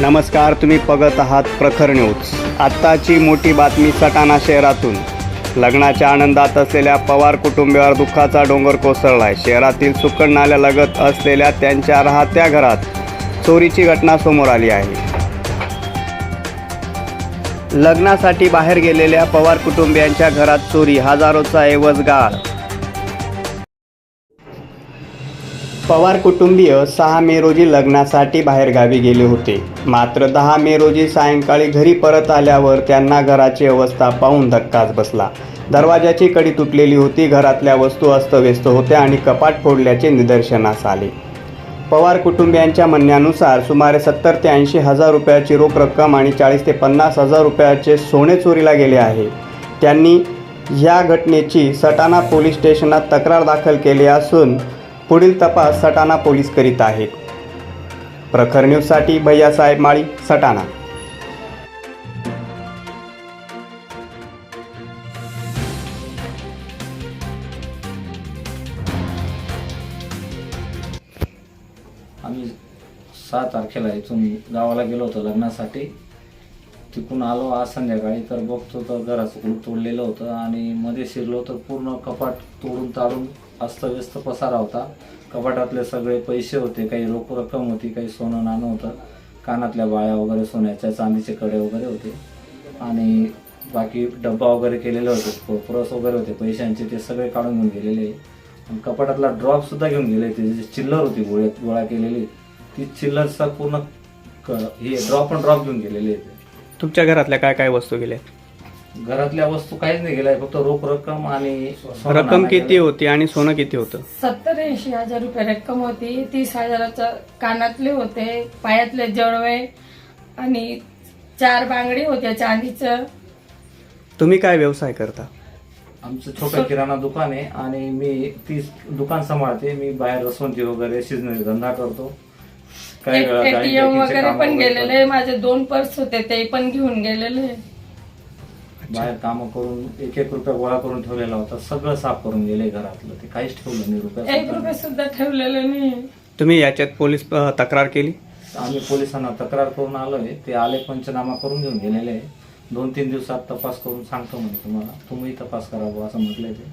नमस्कार तुम्ही बघत आहात प्रखर न्यूज. आत्ताची मोठी बातमी सटाणा शहरातून. लग्नाच्या आनंदात असलेल्या पवार कुटुंबियावर दुःखाचा डोंगर कोसळलाय. शहरातील सुकण नाल्यालगत असलेल्या त्यांच्या राहत्या घरात चोरीची घटना समोर आली आहे. लग्नासाठी बाहेर गेलेल्या पवार कुटुंबियांच्या घरात चोरी हजारोचा ऐवज गाळ पवार कुटुंबीय सहा मे रोजी लग्नासाठी बाहेरगावी गेले होते. मात्र दहा मे रोजी सायंकाळी घरी परत आल्यावर त्यांना घराची अवस्था पाहून धक्काच बसला. दरवाजाची कडी तुटलेली होती घरातल्या वस्तू अस्तव्यस्त होत्या आणि कपाट फोडल्याचे निदर्शनास आले. पवार कुटुंबियांच्या म्हणण्यानुसार सुमारे सत्तर ते ऐंशी हजार रुपयाची रोख रक्कम आणि चाळीस ते पन्नास हजार रुपयाचे सोने चोरीला गेले आहे. त्यांनी या घटनेची सटाणा पोलीस स्टेशनात तक्रार दाखल केली असून पुढील तपास सटाणा पोलीस करीत आहेत. प्रखर न्यूजसाठी भैयासाहेब माळी सटाणा. आम्ही सहा तारखेला इथून गावाला गेलो होतो लग्नासाठी. तिकून आलो आज संध्याकाळी तर बघतो तर घराचं कुलूप तोडलेलं होतं आणि मध्ये शिरलो तर पूर्ण कपाट तोडून ताडून अस्तव्यस्त पसारा होता. कपाटातले सगळे पैसे होते काही रोख रक्कम होती काही सोनं नाणं होतं. कानातल्या बाळ्या वगैरे सोन्याच्या चांदीचे कडे वगैरे होते. आणि बाकी डब्बा वगैरे केलेले होते पुरस वगैरे होते पैशांचे ते सगळे काढून घेऊन गेलेले. आणि कपाटातला ड्रॉप सुद्धा घेऊन गेले ते जी चिल्लर होती गोळ्यात गोळा केलेली. ती चिल्लरचा पूर्ण क- हे ड्रॉप पण ड्रॉप घेऊन गेलेले होते. तुमच्या घरातल्या काय काय वस्तू गेल्या? घरातल्या वस्तू काहीच नाही गेलाय फक्त रोख रक्कम आणि सोनं रक्कम नाणं किती. होती आणि सोनं किती होतं? सत्तर ऐंशी हजार रुपये रक्कम होती. तीस हजाराचं कानातले होते पायातले जळवे आणि चार बांगडी होत्या चांदीचं. तुम्ही काय व्यवसाय करता? आमचं छोटं किराणा दुकान आहे आणि मी ती दुकान सांभाळते. मी बाहेर रसवंती वगैरे शिजण्याचा धंदा करतो. काही वेळा गाडी एटीएम वगैरे कामं पण वगैरे गेलेले माझे दोन पर्स होते ते पण घेऊन गेलेले. बाहेर कामं करून एक एक रुपया गोळा करून ठेवलेला होता. सगळं साफ करून गेले घरातलं. ते काहीच ठेवलं नाही रुपया एक सुद्धा रुपये. सुद्धा ठेवलेले नाही. तुम्ही याच्यात पोलीस अ, तक्रार केली? आम्ही पोलिसांना तक्रार करून आलोय. ते आले पंचनामा करून घेऊन गेलेले आहे. दोन तीन दिवसात तपास करून सांगतो म्हणे तुम्हाला. तुम्ही तपास करा बुवा असं म्हटलंय ते.